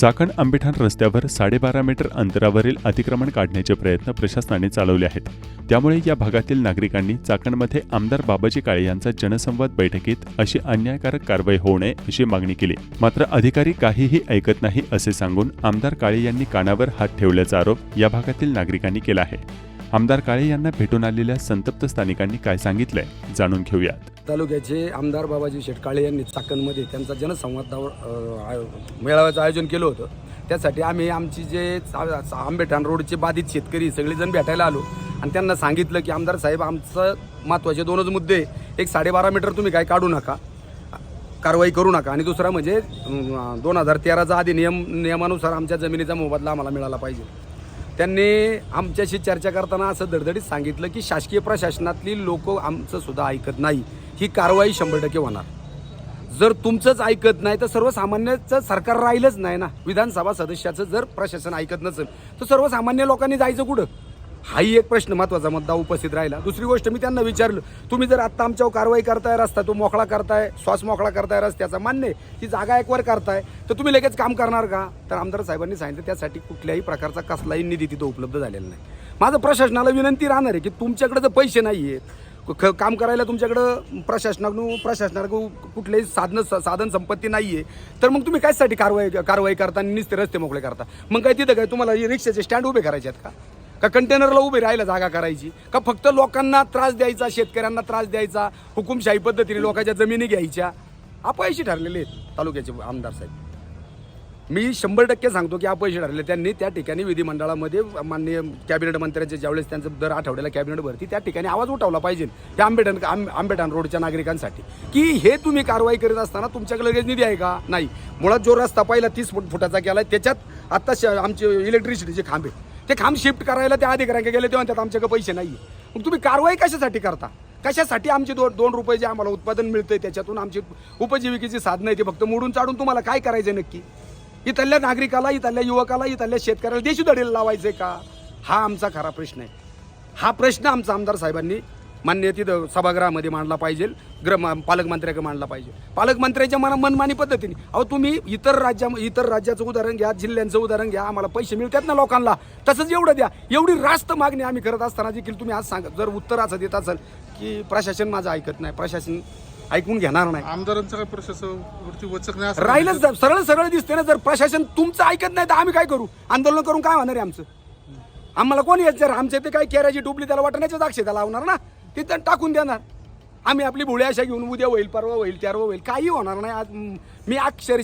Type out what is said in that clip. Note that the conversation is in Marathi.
चाकण आंबेठाण रस्त्यावर साडेबारा मीटर अंतरावरील अतिक्रमण काढण्याचे प्रयत्न प्रशासनाने चालवले आहेत. त्यामुळे या भागातील नागरिकांनी चाकणमध्ये आमदार बाबाजी काळे यांचा जनसंवाद बैठकीत अशी अन्यायकारक कारवाई होऊ नये अशी मागणी केली. मात्र अधिकारी काहीही ऐकत नाही असे सांगून आमदार काळे यांनी कानावर हात ठेवल्याचा आरोप या भागातील नागरिकांनी केला आहे. आमदार काळे यांना भेटून आलेल्या संतप्त स्थानिकांनी काय सांगितलंय जाणून घेऊयात. तालुक्याचे आमदार बाबाजी शेटकाळे यांनी चाकणमध्ये त्यांचा जनसंवादावर अ, आय- मेळाव्याचं आयोजन केलं होतं. त्यासाठी आम्ही आमची जे चा- चा- आंबेठाण रोडचे बाधित शेतकरी सगळेजण भेटायला आलो. आणि त्यांना सांगितलं की आमदार साहेब आमचं महत्त्वाचे दोनच मुद्दे एक साडेबारा मीटर तुम्ही काय काढू नका कारवाई करू नका. आणि दुसरा म्हणजे दोन हजार तेराचा अधिनियम नियमानुसार आमच्या जमिनीचा मोबदला आम्हाला मिळाला पाहिजे. त्यांनी आमच्याशी चर्चा करताना असं धडधडीत सांगितलं की शासकीय प्रशासनातली लोक आमचं सुद्धा ऐकत नाही. ही कारवाई शंभर टक्के होणार. जर तुमचंच ऐकत नाही तर सर्वसामान्याचं सरकार राहिलंच नाही ना. विधानसभा सदस्याचं जर प्रशासन ऐकत नसेल तर सर्वसामान्य लोकांनी जायचं कुठं? हाही एक प्रश्न महत्त्वाचा मुद्दा उपस्थित राहिला. दुसरी गोष्ट मी त्यांना विचारलं तुम्ही जर आत्ता आमच्यावर कारवाई करताय रस्ता तो मोकळा करताय श्वास मोकळा करताय रस्त्याचा मान्य आहे ती जागा एकवर करताय तर तुम्ही लगेच काम करणार का? तर आमदार साहेबांनी सांगितलं त्यासाठी कुठल्याही प्रकारचा कसलाही निधी तिथं उपलब्ध झालेला नाही. माझं प्रशासनाला विनंती राहणार आहे की तुमच्याकडे जर पैसे नाही आहेत ख- काम करायला तुमच्याकडं प्रशासनाकडून प्रशासनाकडून कुठलेही साधन साधन संपत्ती नाही आहे तर मग तुम्ही कायसाठी कारवाई कारवाई करता आणि निस्ते रस्ते मोकळे करता? मग काय तिथं काय तुम्हाला रिक्षाचे स्टँड उभे करायचे आहेत का? का कंटेनरला उभे राहायला जागा करायची? का फक्त लोकांना त्रास द्यायचा शेतकऱ्यांना त्रास द्यायचा हुकुमशाही पद्धतीने लोकांच्या जमिनी घ्यायच्या? अपयशी ठरलेले आहेत तालुक्याचे आमदार साहेब. मी शंभर टक्के सांगतो की अपयशी ठरले. त्यांनी त्या ठिकाणी विधिमंडळामध्ये माननीय कॅबिनेट मंत्र्यांचे ज्यावेळेस त्यांचं दर आठवड्याला कॅबिनेट भरती त्या ठिकाणी आवाज उठवला पाहिजे त्या आंबेडन आंब- आंबेठाण रोडच्या नागरिकांसाठी. की हे तुम्ही कारवाई करीत असताना तुमच्याकडे लगेच निधी आहे का? नाही. मुळात जो रस्ता पहिला तीस फुट फुटाचा केला त्याच्यात आत्ता श- आमचे इलेक्ट्रिसिटीचे खांबे. ते खांब शिफ्ट करायला त्या अधिकाऱ्यांकडे गेले तेव्हा त्यात आमच्याकडे पैसे नाही मग तुम्ही कारवाई कशासाठी करता? कशासाठी आमचे दोन दोन रुपये जे आम्हाला उत्पादन मिळतंय त्याच्यातून आमची उपजीविकेची साधनं आहे ते फक्त मोडून चाडून तुम्हाला काय करायचं नक्की? इथल्या नागरिकाला इथल्या युवकाला इथल्या शेतकऱ्याला देशी दडीला लावायचे का? हा आमचा खरा प्रश्न आहे. हा प्रश्न आमचा आमदार साहेबांनी मान्य तिथं सभागृहामध्ये मांडला पाहिजे ग्रह पालकमंत्र्याकडे मांडला पाहिजे. पालकमंत्र्याच्या मना मनमानी पद्धतीने. अहो तुम्ही इतर राज्या इतर राज्याचं उदाहरण घ्या जिल्ह्यांचं उदाहरण घ्या आम्हाला पैसे मिळतात ना लोकांना. तसंच एवढं द्या. एवढी रास्त मागणी आम्ही करत असताना देखील तुम्ही आज सांगा जर उत्तर असं देत असाल की प्रशासन माझं ऐकत नाही प्रशासन ऐकून घेणार नाही. आमदारांचा काय प्रशासनावरती वचक नाही असं राहिलंच जर- सरळ सरळ दिसते ना जर प्रशासन तुमचं ऐकत नाही तर आम्ही काय करू? आंदोलन करून काय होणार आहे आमचं? आम्हाला कोण येत? जर आमचे ते काय केराची टोपली त्याला वाटण्याच्या दाक्षता लावणार ना तिथं टाकून देणार. आम्ही आपली भुळे अशा घेऊन उद्या होईल परवा होईल तेरवा होईल काही होणार नाही. आज म, मी अक्षरशः